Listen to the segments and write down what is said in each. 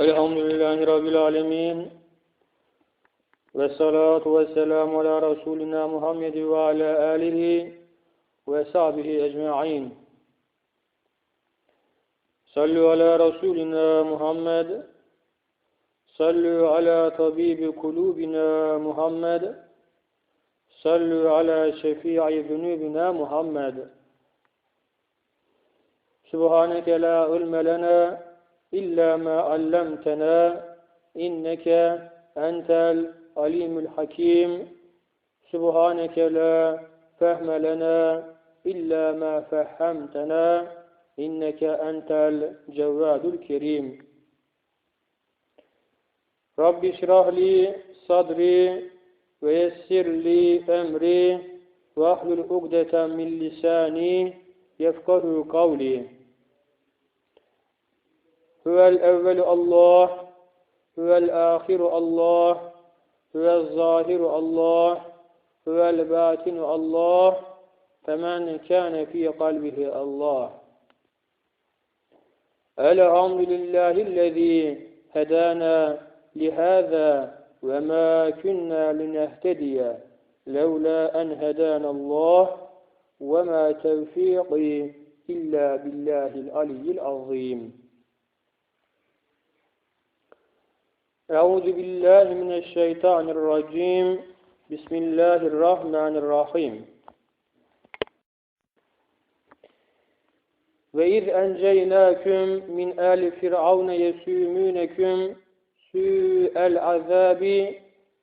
Elhamdülillahi Rabbil Alemin. Ve salatu ve selamu ala Resulina Muhammed ve ala alihi ve sahbihi ecma'in. Sallu ala Resulina Muhammed. Sallu ala tabibi kulubina Muhammed. Sallu ala şefi'i zunubina Muhammed. Subhaneke la ilme lena إلا ما علمتنا إنك أنت العليم الحكيم. سبحانك لا فهم لنا إلا ما فهمتنا إنك أنت الجواد الكريم. رب اشرح لي صدري ويسر لي أمري واحلل عقدة من لساني يفقه قولي. هو الأول الله هو الآخر الله هو الظاهر الله هو الباطن الله فمن كان في قلبه الله. الحمد لله الذي هدانا لهذا وما كنا لنهتدي لولا أن هدانا الله وما توفيقي إلا بالله العلي العظيم. أعوذ بالله من الشيطان الرجيم. بسم الله الرحمن الرحيم. وإذ أنجيناكم من آل فرعون يسومونكم سوء العذاب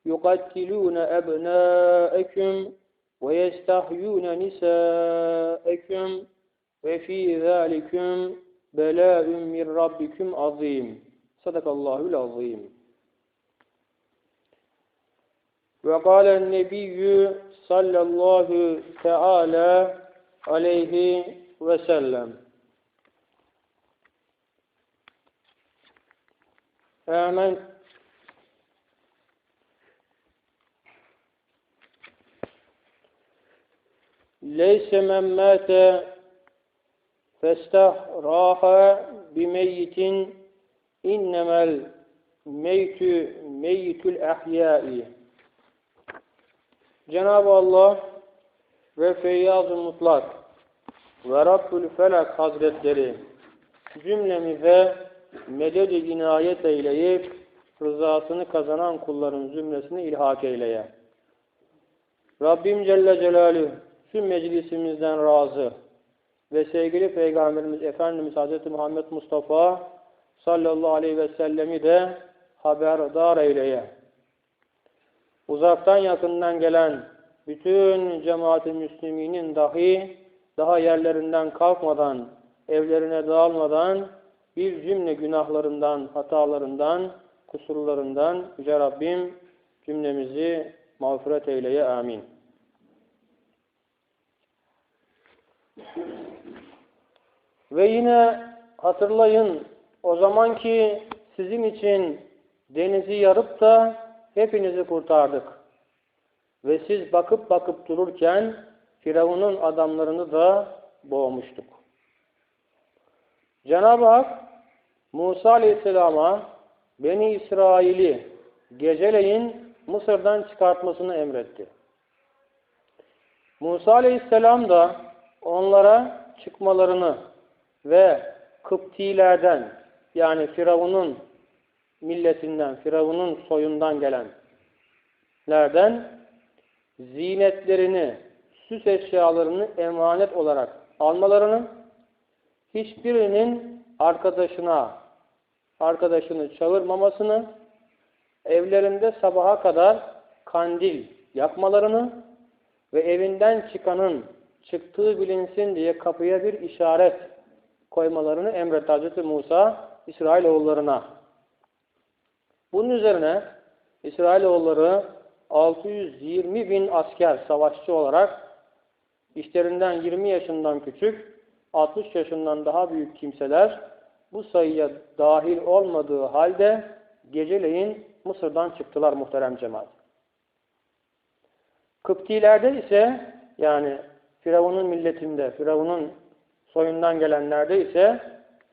يقتلون أبناءكم ويستحيون نساءكم وفي ذلكم بلاء من ربكم عظيم. صدق الله العظيم. وقال النبي صلى الله تعالى عليه وسلم. آمن ليس من مات فاستراح بميت إنما الميت ميت الأحياء. Cenab-ı Allah ve Feyyaz-ı Mutlak ve Rabbül Felak Hazretleri cümlemize medet-i inayet eyleyip rızasını kazanan kulların zümresini ilhak eyleye. Rabbim Celle Celaluhu şu meclisimizden razı ve sevgili Peygamberimiz Efendimiz Hz. Muhammed Mustafa sallallahu aleyhi ve sellemi de haberdar eyleye uzaktan yakından gelen bütün cemaat-i müsliminin dahi daha yerlerinden kalkmadan, evlerine dağılmadan bir cümle günahlarından, hatalarından, kusurlarından Yüce Rabbim cümlemizi mağfiret eyleye. Amin. Ve yine hatırlayın o zaman ki sizin için denizi yarıp da hepinizi kurtardık. Ve siz bakıp bakıp dururken Firavun'un adamlarını da boğmuştuk. Cenab-ı Hak Musa Aleyhisselam'a Beni İsrail'i geceleyin Mısır'dan çıkartmasını emretti. Musa Aleyhisselam da onlara çıkmalarını ve Kıptilerden yani Firavun'un milletinden, Firavun'un soyundan gelenlerden zinetlerini, süs eşyalarını emanet olarak almalarını, hiçbirinin arkadaşına, arkadaşını çağırmamasını, evlerinde sabaha kadar kandil yakmalarını ve evinden çıkanın çıktığı bilinsin diye kapıya bir işaret koymalarını emretti Hz. Musa İsrailoğullarına. Bunun üzerine İsrailoğulları 620 bin asker savaşçı olarak işlerinden 20 yaşından küçük, 60 yaşından daha büyük kimseler bu sayıya dahil olmadığı halde geceleyin Mısır'dan çıktılar muhterem cemaat. Kıptilerde ise yani Firavun'un milletinde, Firavun'un soyundan gelenlerde ise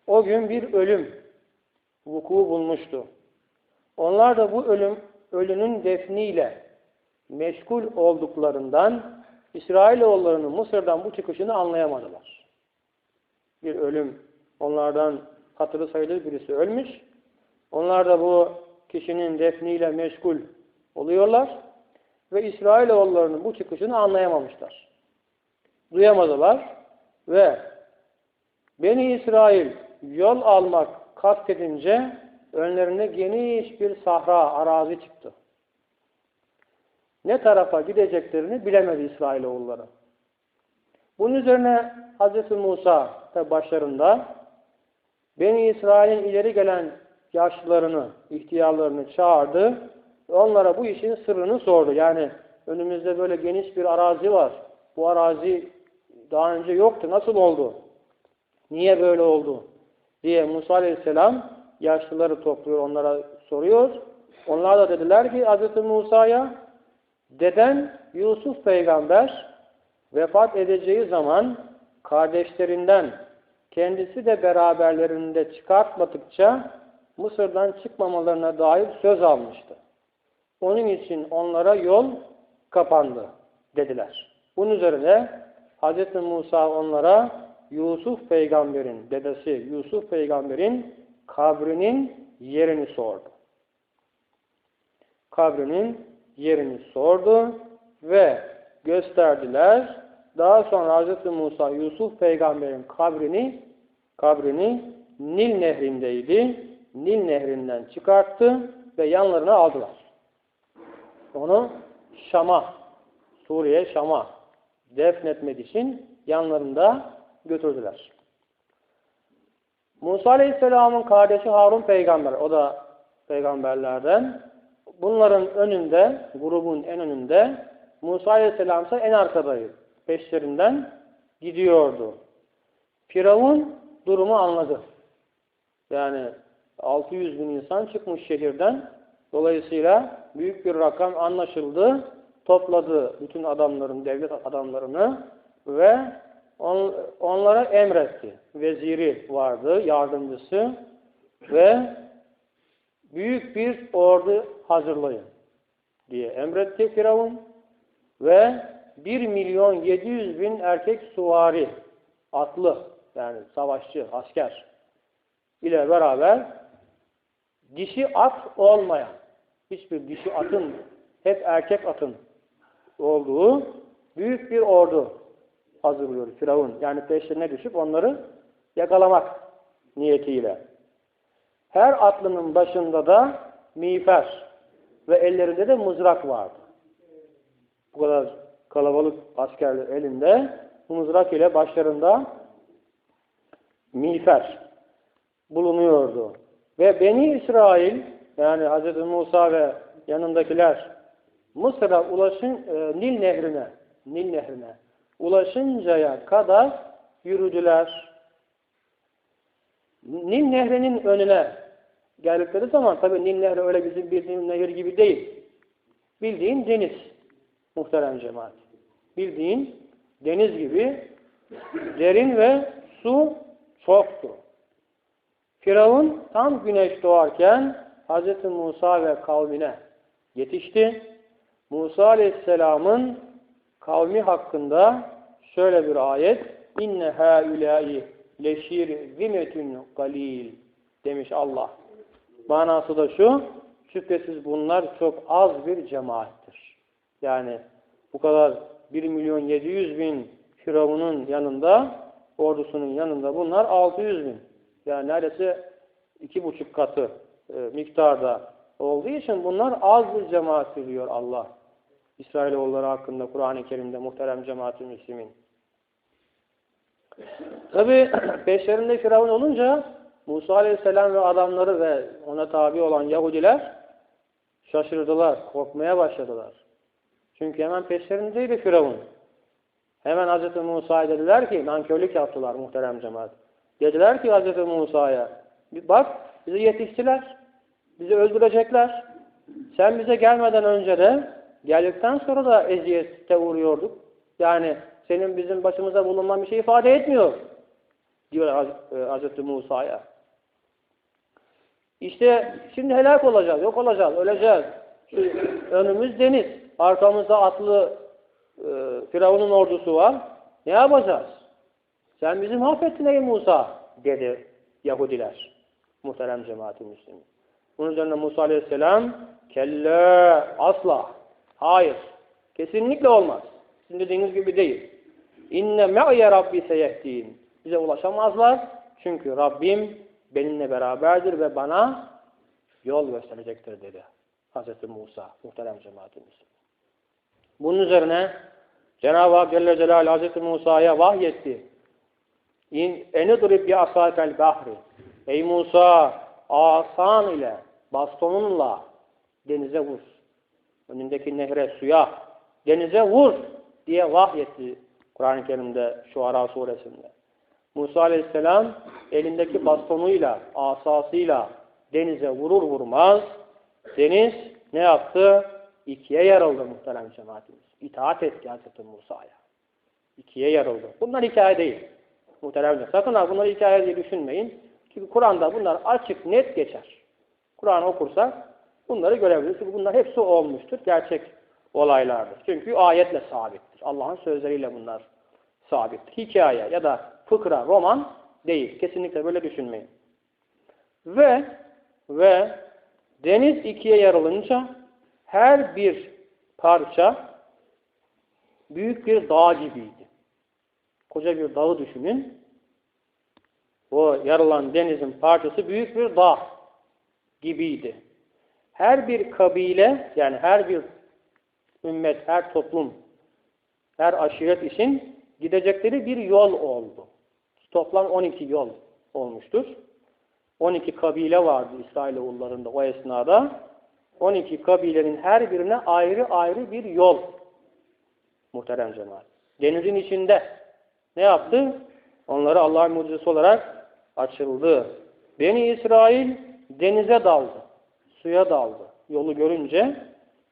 o gün bir ölüm vuku bulmuştu. Onlar da bu ölüm, ölünün defniyle meşgul olduklarından İsrailoğullarının Mısır'dan bu çıkışını anlayamadılar. Bir ölüm, onlardan hatırı sayılır birisi ölmüş. Onlar da bu kişinin defniyle meşgul oluyorlar ve İsrailoğullarının bu çıkışını anlayamamışlar. Duyamadılar ve Beni İsrail yol almak kastedince önlerine geniş bir sahra, arazi çıktı. Ne tarafa gideceklerini bilemedi İsrailoğulları. Bunun üzerine Hz. Musa da başlarında Beni İsrail'in ileri gelen yaşlılarını, ihtiyarlarını çağırdı onlara bu işin sırrını sordu. Yani önümüzde böyle geniş bir arazi var. Bu arazi daha önce yoktu. Nasıl oldu? Niye böyle oldu? diye Musa Aleyhisselam yaşlıları topluyor, onlara soruyor. Onlar da dediler ki Hz. Musa'ya deden Yusuf peygamber vefat edeceği zaman kardeşlerinden kendisi de beraberlerinde çıkartmadıkça Mısır'dan çıkmamalarına dair söz almıştı. Onun için onlara yol kapandı dediler. Bunun üzerine Hz. Musa onlara Yusuf peygamberin dedesi Yusuf peygamberin kabrinin yerini sordu. Kabrinin yerini sordu ve gösterdiler. Daha sonra Hz. Musa Yusuf peygamberin kabrini kabrini Nil nehrindeydi. Nil nehrinden çıkarttı ve yanlarına aldılar. Onu Şam'a, Suriye Şam'a defnetmek için yanlarında götürdüler. Musa Aleyhisselam'ın kardeşi Harun peygamber, o da peygamberlerden. Bunların önünde, grubun en önünde, Musa Aleyhisselam ise en arkadaydı. Peşlerinden gidiyordu. Firavun durumu anladı. Yani 600 bin insan çıkmış şehirden. Dolayısıyla büyük bir rakam anlaşıldı. Topladı bütün adamların, devlet adamlarını ve on, onlara emretti. Veziri vardı, yardımcısı ve büyük bir ordu hazırlayın diye emretti Firavun ve 1 milyon 700 bin erkek suvari atlı yani savaşçı, asker ile beraber dişi at olmayan hiçbir dişi atın hep erkek atın olduğu büyük bir ordu hazırlıyor Firavun. Yani peşlerine düşüp onları yakalamak niyetiyle. Her atlının başında da miğfer ve ellerinde de mızrak vardı. Bu kadar kalabalık askerler elinde bu mızrak ile başlarında miğfer bulunuyordu. Ve Beni İsrail yani Hz. Musa ve yanındakiler Mısır'a ulaşın e, Nil nehrine Nil nehrine ulaşıncaya kadar yürüdüler. Nil nehrinin önüne geldikleri zaman tabi Nil nehri öyle bizim bildiğimiz nehir gibi değil. Bildiğin deniz muhterem cemaat. Bildiğin deniz gibi derin ve su çoktu. Firavun tam güneş doğarken Hz. Musa ve kavmine yetişti. Musa Aleyhisselam'ın kavmi hakkında şöyle bir ayet inne haulâi leşir zimetün galil demiş Allah. Manası da şu şüphesiz bunlar çok az bir cemaattir. Yani bu kadar 1 milyon 700 bin Firavun'un yanında ordusunun yanında bunlar 600 bin. Yani neredeyse iki buçuk katı e, miktarda olduğu için bunlar az bir cemaat diyor Allah. İsrailoğulları hakkında Kur'an-ı Kerim'de muhterem cemaat-ı müslimin. Tabi peşlerinde Firavun olunca Musa Aleyhisselam ve adamları ve ona tabi olan Yahudiler şaşırdılar, korkmaya başladılar. Çünkü hemen peşlerindeydi Firavun. Hemen Hz. Musa'ya dediler ki, nankörlük yaptılar muhterem cemaat. Dediler ki Hz. Musa'ya, bak bizi yetiştiler, bizi öldürecekler. Sen bize gelmeden önce de Geldikten sonra da eziyete uğruyorduk. Yani senin bizim başımıza bulunman bir şey ifade etmiyor. Diyor. E, Musa'ya. İşte şimdi helak olacağız, yok olacağız, öleceğiz. Önümüz deniz, arkamızda atlı e, Firavun'un ordusu var. Ne yapacağız? Sen bizi mahvettin ey Musa dedi Yahudiler. Muhterem cemaat-i Müslümin. Bunun üzerine Musa Aleyhisselam kelle asla. Hayır. Kesinlikle olmaz. Sizin dediğiniz gibi değil. İnne me'ye Rabbi seyehdin. Bize ulaşamazlar. Çünkü Rabbim benimle beraberdir ve bana yol gösterecektir dedi. Hz. Musa. Muhterem cemaat-i Müslümin. Bunun üzerine Cenab-ı Hak Celle Celaluhu Hz. Musa'ya vahyetti. İn enidrib bi asakel bahri. Ey Musa asan ile bastonunla denize vur. Önündeki nehre, suya, denize vur diye vahyetti Kur'an-ı Kerim'de Şuara suresinde. Musa aleyhisselam elindeki bastonuyla, asasıyla denize vurur vurmaz deniz ne yaptı? İkiye yarıldı muhterem cemaatimiz. İtaat etti Hazreti Musa'ya. İkiye yarıldı. Bunlar hikaye değil. Muhteremler. Sakın ha bunları hikaye diye düşünmeyin. Çünkü Kur'an'da bunlar açık net geçer. Kur'an okursak bunları görebiliriz. Çünkü bunlar hepsi olmuştur. Gerçek olaylardır. Çünkü ayetle sabittir. Allah'ın sözleriyle bunlar sabittir. Hikaye ya da fıkra, roman değil. Kesinlikle böyle düşünmeyin. Ve ve deniz ikiye yarılınca her bir parça büyük bir dağ gibiydi. Koca bir dağı düşünün. O yarılan denizin parçası büyük bir dağ gibiydi. Her bir kabile yani her bir ümmet, her toplum, her aşiret için gidecekleri bir yol oldu. Toplam 12 yol olmuştur. 12 kabile vardı İsrailoğullarında o esnada. 12 kabilenin her birine ayrı ayrı bir yol. Muhterem cemaat. Denizin içinde ne yaptı? Onları Allah'ın mucizesi olarak açıldı. Beni İsrail denize daldı. Suya daldı. Yolu görünce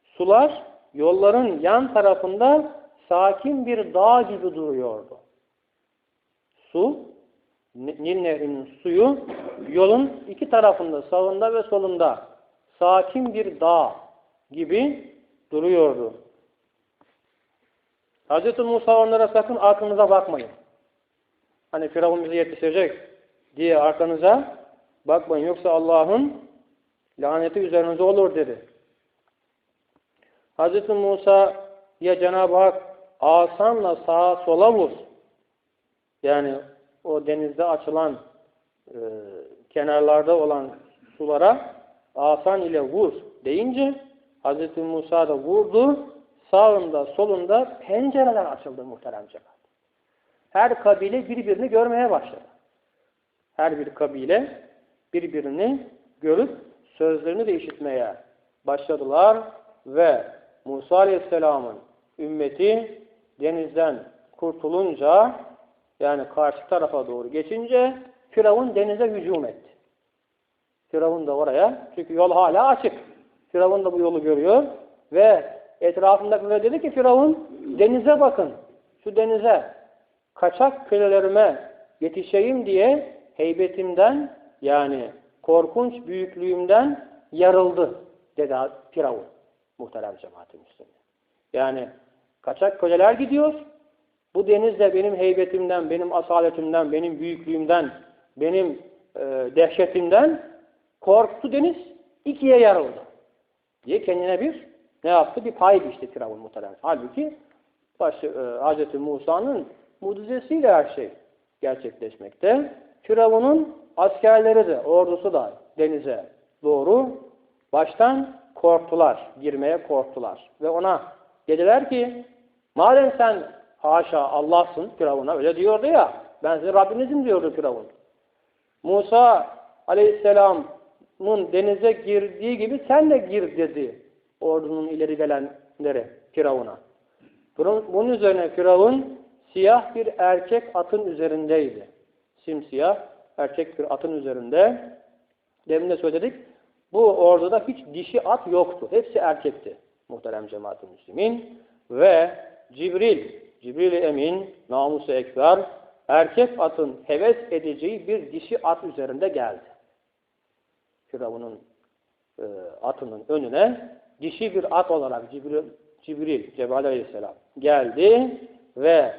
sular yolların yan tarafında sakin bir dağ gibi duruyordu. Su, Nil Nehri'nin suyu yolun iki tarafında, sağında ve solunda sakin bir dağ gibi duruyordu. Hz. Musa onlara sakın arkanıza bakmayın. Hani Firavun bizi yetiştirecek diye arkanıza bakmayın. Yoksa Allah'ın laneti üzerinize olur dedi. Hz. Musa'ya Cenab-ı Hak asanla sağa sola vur. Yani o denizde açılan e, kenarlarda olan sulara asan ile vur deyince Hz. Musa da vurdu. Sağında solunda pencereler açıldı muhterem cemaat. Her kabile birbirini görmeye başladı. Her bir kabile birbirini görüp sözlerini de işitmeye başladılar ve Musa Aleyhisselam'ın ümmeti denizden kurtulunca yani karşı tarafa doğru geçince Firavun denize hücum etti. Firavun da oraya çünkü yol hala açık. Firavun da bu yolu görüyor ve etrafındakiler dedi ki Firavun denize bakın. Şu denize kaçak kölelerime yetişeyim diye heybetimden yani korkunç büyüklüğümden yarıldı dedi Firavun. Muhterem cemaat-i Yani kaçak köleler gidiyor. Bu denizde benim heybetimden, benim asaletimden, benim büyüklüğümden, benim e, dehşetimden korktu deniz ikiye yarıldı. Diye kendine bir ne yaptı? Bir pay biçti Firavun muhterem. Halbuki başı, e, Hz. Musa'nın mucizesiyle her şey gerçekleşmekte. Firavun'un askerleri de, ordusu da denize doğru baştan korktular, girmeye korktular. Ve ona dediler ki, madem sen haşa Allah'sın Firavun'a öyle diyordu ya, ben size Rabbinizim diyordu Firavun. Musa aleyhisselamın denize girdiği gibi sen de gir dedi ordunun ileri gelenleri Firavun'a. Bunun üzerine Firavun siyah bir erkek atın üzerindeydi. Simsiyah erkek bir atın üzerinde. Demin de söyledik. Bu orduda hiç dişi at yoktu. Hepsi erkekti. Muhterem cemaat-i müslimin. Ve Cibril, Cibril-i Emin, namus-u ekber, erkek atın heves edeceği bir dişi at üzerinde geldi. Firavun'un e, atının önüne dişi bir at olarak Cibril, Cibril Cebrail Aleyhisselam geldi ve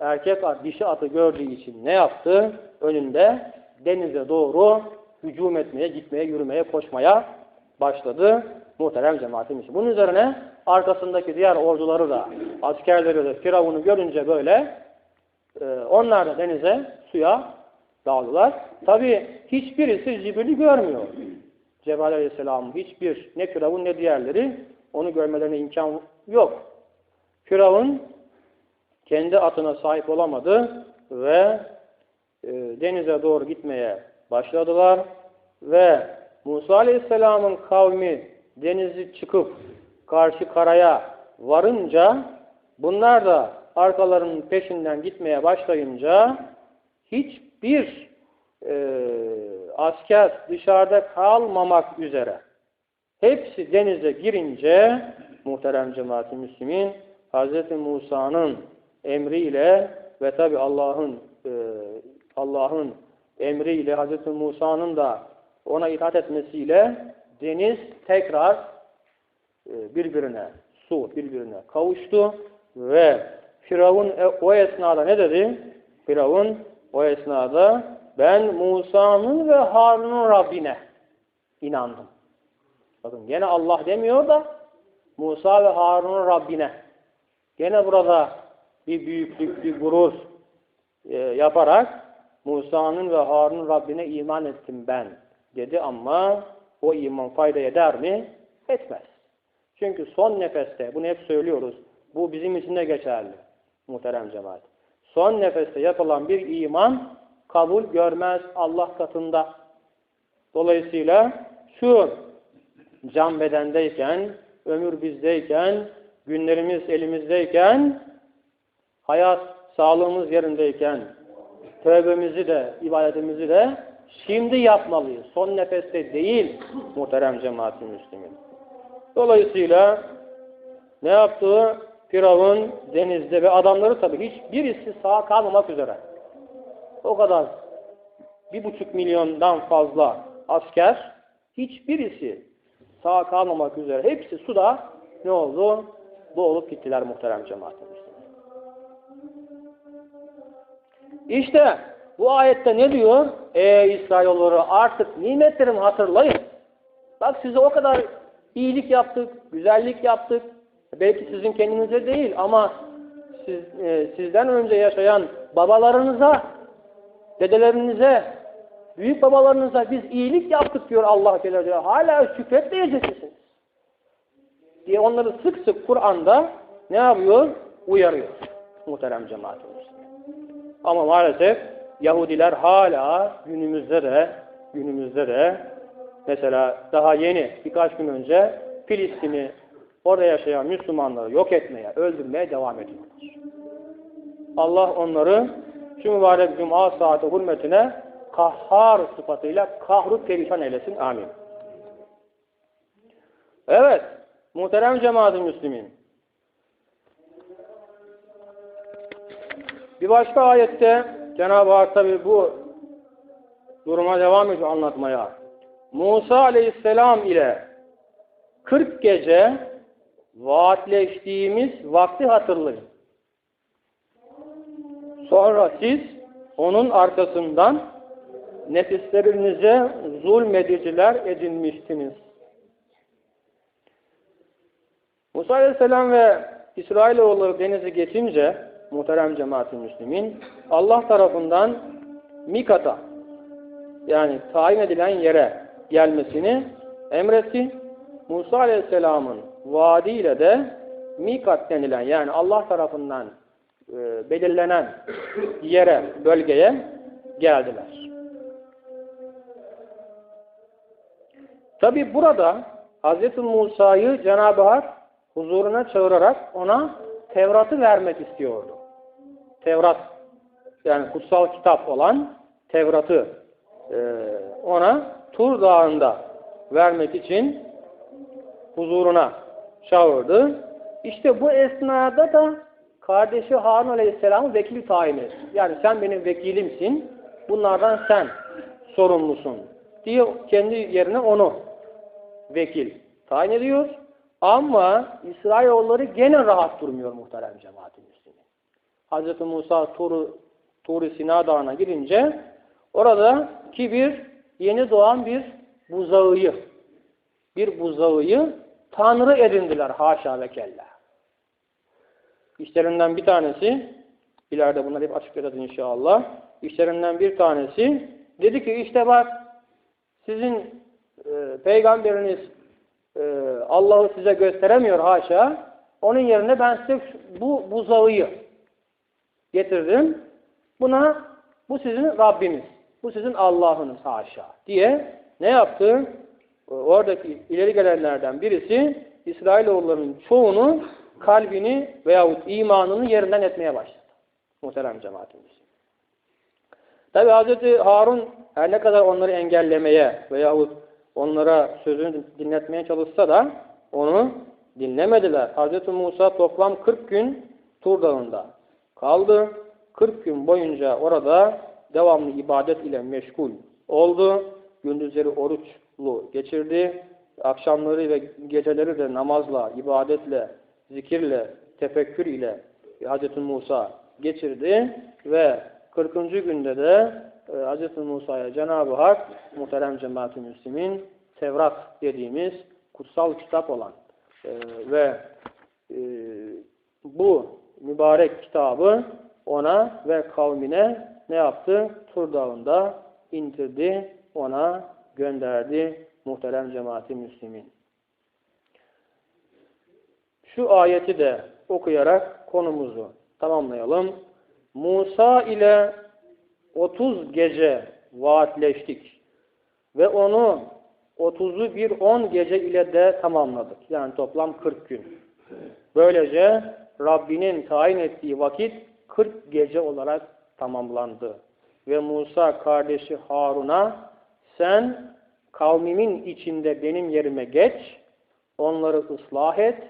erkek at dişi atı gördüğü için ne yaptı? Önünde denize doğru hücum etmeye, gitmeye, yürümeye, koşmaya başladı. Muhterem cemaatim için. Bunun üzerine arkasındaki diğer orduları da, askerleri de Firavun'u görünce böyle e, onlar da denize, suya daldılar. Tabi hiçbirisi Cibril'i görmüyor. Cebrail Aleyhisselam'ın hiçbir, ne Firavun ne diğerleri onu görmelerine imkan yok. Firavun kendi atına sahip olamadı ve e, denize doğru gitmeye başladılar ve Musa Aleyhisselam'ın kavmi denizi çıkıp karşı karaya varınca bunlar da arkalarının peşinden gitmeye başlayınca hiçbir e, asker dışarıda kalmamak üzere hepsi denize girince muhterem cemaat-i müslimin Hz. Musa'nın emriyle ve tabi Allah'ın e, Allah'ın emriyle Hz. Musa'nın da ona itaat etmesiyle deniz tekrar e, birbirine, su birbirine kavuştu ve Firavun e, o esnada ne dedi? Firavun o esnada ben Musa'nın ve Harun'un Rabbine inandım. Bakın gene Allah demiyor da Musa ve Harun'un Rabbine. Gene burada bir büyüklük, bir gurur e, yaparak Musa'nın ve Harun'un Rabbine iman ettim ben dedi ama o iman fayda eder mi? Etmez. Çünkü son nefeste, bunu hep söylüyoruz, bu bizim için de geçerli muhterem cemaat. Son nefeste yapılan bir iman kabul görmez Allah katında. Dolayısıyla şu can bedendeyken, ömür bizdeyken, günlerimiz elimizdeyken, hayat, sağlığımız yerindeyken, tövbemizi de, ibadetimizi de şimdi yapmalıyız. Son nefeste değil muhterem cemaat-i müslimin. Dolayısıyla ne yaptığı Firavun denizde ve adamları tabii hiçbirisi sağ kalmamak üzere. O kadar bir buçuk milyondan fazla asker hiçbirisi sağ kalmamak üzere. Hepsi suda ne oldu? Boğulup gittiler muhterem cemaatimiz. İşte bu ayette ne diyor? Ey İsrailoğulları artık nimetlerimi hatırlayın. Bak size o kadar iyilik yaptık, güzellik yaptık. Belki sizin kendinize değil ama siz, e, sizden önce yaşayan babalarınıza, dedelerinize, büyük babalarınıza biz iyilik yaptık diyor Allah Celle. Hala şükretmeyecek? Diye onları sık sık Kur'an'da ne yapıyor? Uyarıyor. Muhterem cemaatimiz. Ama maalesef Yahudiler hala günümüzde de günümüzde de mesela daha yeni birkaç gün önce Filistin'i orada yaşayan Müslümanları yok etmeye, öldürmeye devam ediyorlar. Allah onları şu mübarek cuma saati hürmetine kahhar sıfatıyla kahru perişan eylesin. Amin. Evet, muhterem cemaat-ı müslimin. Bir başka ayette Cenab-ı Hak tabi bu duruma devam ediyor anlatmaya. Musa aleyhisselam ile 40 gece vaatleştiğimiz vakti hatırlayın. Sonra siz onun arkasından nefislerinize zulmediciler edinmiştiniz. Musa Aleyhisselam ve İsrailoğlu denizi geçince muhterem cemaat-i müslimin Allah tarafından Mikat'a yani tayin edilen yere gelmesini emretti. Musa Aleyhisselam'ın vaadiyle de Mikat denilen yani Allah tarafından e, belirlenen yere, bölgeye geldiler. Tabi burada Hz. Musa'yı Cenab-ı Hak huzuruna çağırarak ona Tevrat'ı vermek istiyordu. Tevrat yani kutsal kitap olan Tevrat'ı e, ona Tur Dağı'nda vermek için huzuruna çağırdı. İşte bu esnada da kardeşi Harun Aleyhisselam'ı vekil tayin etti. Yani sen benim vekilimsin, bunlardan sen sorumlusun diye kendi yerine onu vekil tayin ediyor. Ama İsrailoğulları gene rahat durmuyor muhterem cemaatin Müslümin. Hz. Musa Tur, Tur Sina Dağı'na girince orada kibir yeni doğan bir buzağıyı bir buzağıyı tanrı edindiler haşa ve kella. İşlerinden bir tanesi ileride bunları hep açıklayacağız inşallah. İşlerinden bir tanesi dedi ki işte bak sizin e, peygamberiniz e, Allah'ı size gösteremiyor haşa. Onun yerine ben size bu buzağıyı getirdim. Buna bu sizin Rabbiniz. Bu sizin Allah'ınız haşa diye ne yaptı? Oradaki ileri gelenlerden birisi İsrailoğullarının çoğunu kalbini veyahut imanını yerinden etmeye başladı. Muhterem cemaatimiz. Tabi Hz. Harun her ne kadar onları engellemeye veyahut onlara sözünü dinletmeye çalışsa da onu dinlemediler. Hz. Musa toplam 40 gün Tur Dağı'nda kaldı. 40 gün boyunca orada devamlı ibadet ile meşgul oldu. Gündüzleri oruçlu geçirdi. Akşamları ve geceleri de namazla, ibadetle, zikirle, tefekkür ile Hz. Musa geçirdi ve 40. günde de e, Hz. Musa'ya Cenab-ı Hak muhterem cemaat-i müslimin Tevrat dediğimiz kutsal kitap olan e, ve e, bu mübarek kitabı ona ve kavmine ne yaptı? Tur dağında indirdi, ona gönderdi muhterem cemaati müslimin. Şu ayeti de okuyarak konumuzu tamamlayalım. Musa ile 30 gece vaatleştik ve onu 30'u bir 10 gece ile de tamamladık. Yani toplam 40 gün. Böylece Rabbinin tayin ettiği vakit 40 gece olarak tamamlandı. Ve Musa kardeşi Harun'a sen kavmimin içinde benim yerime geç, onları ıslah et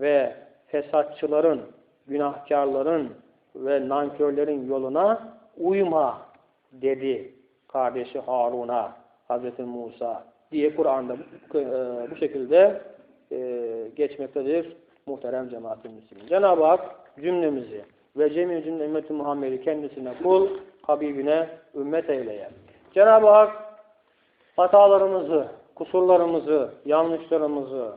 ve fesatçıların, günahkarların ve nankörlerin yoluna uyma dedi kardeşi Harun'a Hz. Musa diye Kur'an'da e, bu şekilde e, geçmektedir muhterem cemaat-i. Cenab-ı Hak cümlemizi ve cemi cümle ümmeti Muhammed'i kendisine kul, Habibine ümmet eyleye. Cenab-ı Hak hatalarımızı, kusurlarımızı, yanlışlarımızı,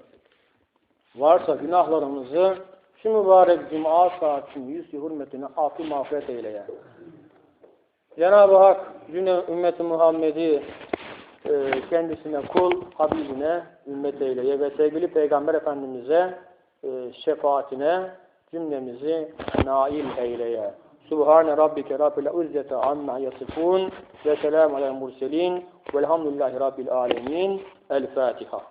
varsa günahlarımızı şu mübarek cuma saatinin yüzü hürmetine affı mağfiret eyleye. Cenab-ı Hak cümle ümmeti Muhammed'i e, kendisine kul, Habibine ümmet eyleye ve sevgili Peygamber Efendimiz'e şefaatine cümlemizi nail eyleye. Subhane rabbike rabbil izzete amma yasifun ve selamu alel murselin velhamdülillahi rabbil alemin. El Fatiha.